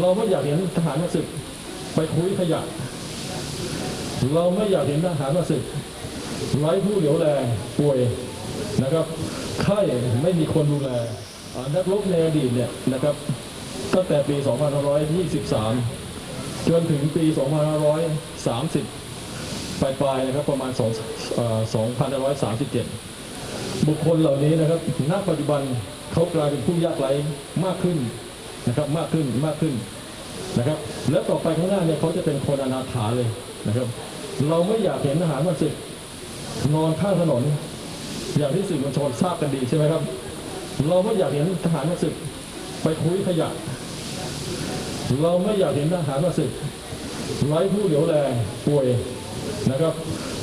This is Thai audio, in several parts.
เราไม่อยากเห็นทหารมาศึก ไปคุยขยะ เราไม่อยากเห็นทหารมาศึกไร้ผู้เหลียวแลป่วยนะครับไข้ไม่มีคนดูแลนักรบในอดีตเนี่ยนะครับตั้งแต่ปี 2523 จนถึงปี 2530 ปลายๆนะครับประมาณ 2537 บุคคลเหล่านี้นะครับณปัจจุบันเขากลายเป็นผู้ยากไร้มากขึ้น นะครับมากขึ้นมากขึ้นนะครับ และต่อไปข้างหน้าเนี่ยเขาจะเป็นคนอนาถาเลยนะครับ เราไม่อยากเห็นทหารมาศึกนอนข้างถนน อย่างที่สื่อมวลชนทราบกันดีใช่ไหมครับ เราไม่อยากเห็นทหารมาศึกไปคุยขยะ เราไม่อยากเห็นทหารมาศึกไร้ผู้เหลียวแลป่วยนะครับ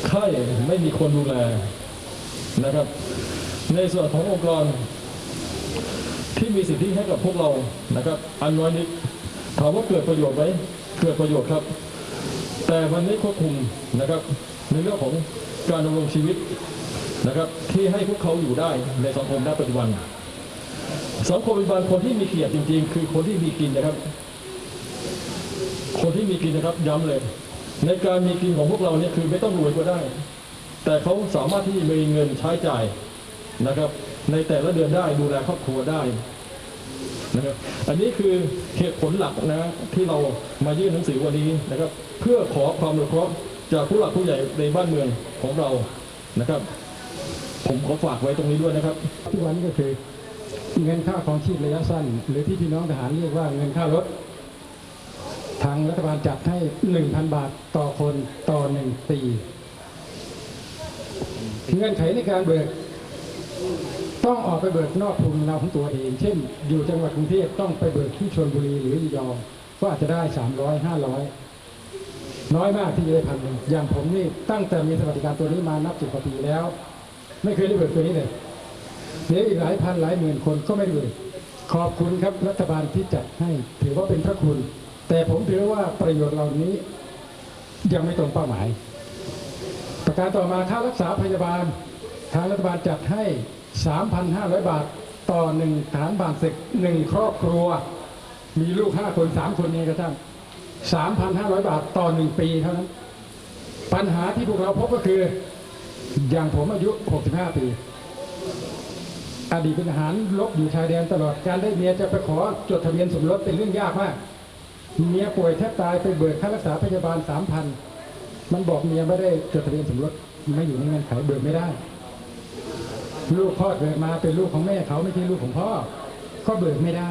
ไข้ไม่มีคนดูแลนะครับ ในส่วนขององค์กร ที่มีสิทธิให้กับพวกเรานะครับ อันน้อยนิดถามว่าเกิดประโยชน์ไหมเกิดประโยชน์ครับ แต่มันไม่ควบคุมนะครับในเรื่องของการดำรงชีวิตนะครับ ที่ให้พวกเขาอยู่ได้ในสังคมณปัจจุบัน สังคมปัจจุบันคนที่มีเกียรติจริง ๆ คือคนที่มีกินนะครับ คนที่มีกินนะครับย้ำเลย ในการมีกินของพวกเราเนี่ยคือไม่ต้องรวยก็ได้ แต่เขาสามารถที่จะมีเงินใช้จ่ายนะครับ ในแต่ละเดือนได้ดูแลครอบครัวได้นะครับอันนี้คือเหตุผลหลักนะที่เรามายื่นหนังสือวันนี้นะครับ เพื่อขอความอนุเคราะห์จากผู้หลักผู้ใหญ่ในบ้านเมืองของเรานะครับ ผมขอฝากไว้ตรงนี้ด้วยนะครับทุกวันนี้ก็คือเงินค่าของชีพระยะสั้น หรือที่พี่น้องทหารเรียกว่าเงินค่ารถ ทางรัฐบาลจัดให้ 1,000 บาทต่อคนต่อหนึ่งปีเงื่อนไขในการเบิก ต้องออกไปเบิกนอกภูมิลำเนาของตัวเอง เช่น อยู่จังหวัดกรุงเทพต้องไปเบิกที่ชลบุรีหรือระยองก็อาจจะได้300 500น้อยมากที่จะได้พันหนึ่งอย่างผมนี่ตั้งแต่มีสวัสดิการตัวนี้มานับสิบกว่าปีแล้ว ไม่เคยได้เบิกตัวนี้เลยเดี๋ยวอีกหลายพันหลายหมื่นคนก็ไม่ได้เลยขอบคุณครับรัฐบาลที่จัดให้ถือว่าเป็นพระคุณ แต่ผมถือว่าประโยชน์เหล่านี้ยังไม่ตรงเป้าหมาย ประการต่อมาค่ารักษาพยาบาลทางรัฐบาลจัดให้ 3,500 บาทต่อหนึ่งฐานบานศึกหนึ่งครอบครัว มีลูก5คน3คนนี้ก็ทั้ง3,500บาทต่อหนึ่งปีเท่านั้น ปัญหาที่พวกเราพบก็คือ อย่างผมอายุ65ปี อดีตเป็นทหารลบอยู่ชายแดนตลอดการได้เมียจะไปขอจดทะเบียนสมรสเป็นเรื่องยากมาก เมียป่วยแทบตายไปเบิกค่ารักษาพยาบาล3,000มันบอกเมียไม่ได้จดทะเบียนสมรสไม่อยู่ในเงื่อนไขเบิกไม่ได้ ลูกพ่อเกิดมาเป็นลูกของแม่เขาไม่ใช่ลูกของพ่อ ก็เบิกไม่ได้